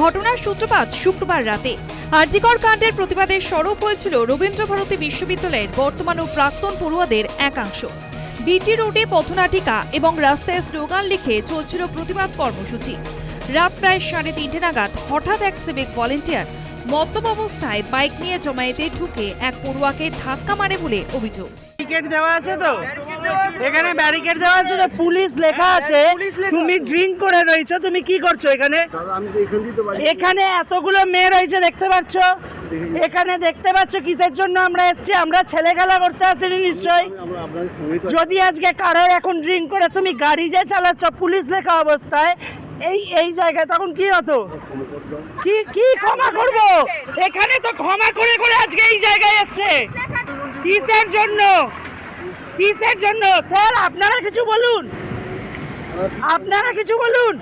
ঘটনার সূত্রপাত শুক্রবার রাতে। আরজিকর কাণ্ডের প্রতিবাদে সরব হয়েছিল রবীন্দ্র ভারতী বিশ্ববিদ্যালয়ের বর্তমান ও প্রাক্তন পড়ুয়াদের একাংশ। বিটি রোডে পথনাটিকা এবং রাস্তায় স্লোগান লিখে চলছিল প্রতিবাদ কর্মসূচি। রাত প্রায় সাড়ে তিনটে নাগাদ হঠাৎ এক সিভিক ভলেন্টিয়ার মদ্যপ অবস্থায় বাইক নিয়ে জমায়েতে ঢুকে এক পড়ুয়াকে ধাক্কা মারে বলে অভিযোগ। ব্যারিকেড দেওয়া আছে তো? এখানে ব্যারিকেড দেওয়া আছে তো পুলিশ লেখা আছে তুমি ড্রিঙ্ক করে রয়েছো তুমি কি করছ এখানে? দাদা আমি তো এখান এতগুলো মেয়ে রয়েছে দেখতে পাচ্ছ? এখানে দেখতে পাচ্ছ কিসের জন্য আমরা এসেছি? আমরা ছেলে খেলা করতে আসিনি তো যদি আজকে কারোর এখন ড্রিঙ্ক করে তুমি গাড়ি যে চালাচ্ছ পুলিশ লেখা অবস্থায় এই এই জায়গায় তখন কি হতো? কি কি ক্ষমা করব? এখানে তো ক্ষমা করে করে আজকে এই জায়গায় এসছে। কিসের জন্য? কিসের জন্য? স্যার, আপনারা কিছু বলুন। আপনারা কিছু বলুন।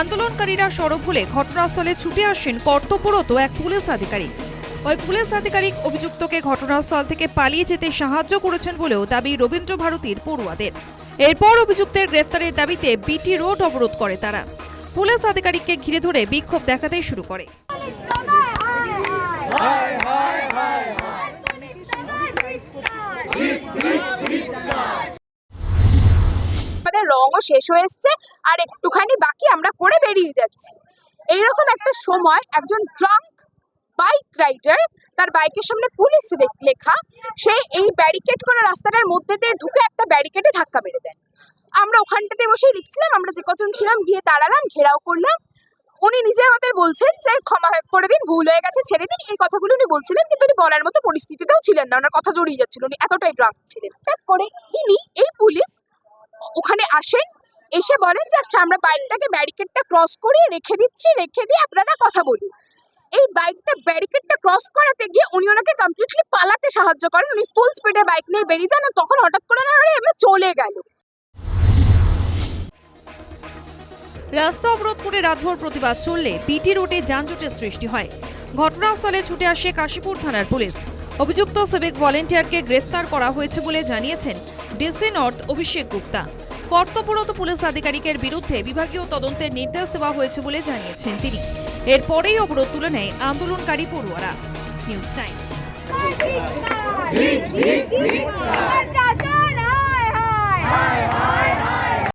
আন্দোলনকারীরা সরব হলে ঘটনাস্থলে ছুটে আসেন কর্তব্যরত এক পুলিশ আধিকারিক। ওই পুলিশ আধিকারিক অভিযুক্তকে ঘটনাস্থল থেকে পালিয়ে যেতে সাহায্য করেছেন বলেও দাবি রবীন্দ্র ভারতীর পড়ুয়াদের। এরপর অভিযুক্তের গ্রেফতারের দাবিতে বিটি রোড অবরোধ করে তারা। পুলিশ আধিকারিককে ঘিরে ধরে বিক্ষোভ দেখাতে শুরু করে। রঙও শেষ হয়ে এসছে, আর একটুখানি বাকি আমরা করে বেরিয়ে যাচ্ছি। এইরকম একটা সময় একজন ড্রাঙ্ক বাইক রাইডার তার বাইকের সামনে পুলিশ লেখা সে এই ব্যারিকেড করা রাস্তাটার মধ্যে দিয়ে ঢুকে একটা ব্যারিকেডে ধাক্কা মেরে দেন আমরা ওখানটাতে বসেই লিখছিলাম, আমরা যে কজন ছিলাম, গিয়ে দাঁড়ালাম, ঘেরাও করলাম। উনি নিজে আমাদের বলছেন যে, ক্ষমা করে দিন, ভুল হয়ে গেছে, ছেড়ে দিন। এই কথাগুলো উনি বলছিলেন, কিন্তু উনি বলার মতো পরিস্থিতিতেও ছিলেন না, ওনার কথা জড়িয়ে যাচ্ছিল, উনি এতটাই ড্রাঙ্ক ছিলেন। তারপরে ইনি এই পুলিশ ওখানে আসেন, এসে বলেন যে আচ্ছা আমরা বাইকটাকে ব্যারিকেডটা ক্রস করিয়ে রেখে দিচ্ছি, রেখে দিয়ে আপনারা কথা বলুন। এই বাইকটা ব্যারিকেডটা ক্রস করাতে গিয়ে উনি ওনাকে কমপ্লিটলি পালাতে সাহায্য করেন। উনি ফুল স্পিডে বাইক নিয়ে বেরিয়ে যান তখন হঠাৎ করে না এমনি চলে গেল। রাস্তা অবরোধ করে রাতভর প্রতিবাদ চললে পিটি রোডে যানজটের সৃষ্টি হয়। ঘটনাস্থলে ছুটে আসে কাশীপুর থানার পুলিশ। অভিযুক্ত সিভিক ভলেন্টিয়ারকে গ্রেফতার করা হয়েছে বলে জানিয়েছেন ডিসি নর্থ অভিষেক গুপ্তা। কর্তব্যরত পুলিশ আধিকারিকের বিরুদ্ধে বিভাগীয় তদন্তের নির্দেশ দেওয়া হয়েছে বলে জানিয়েছেন তিনি। এরপরেই অবরোধ তুলে নেয় আন্দোলনকারী পড়ুয়ারা নিউজ টাইম হায় হায় হায় হায়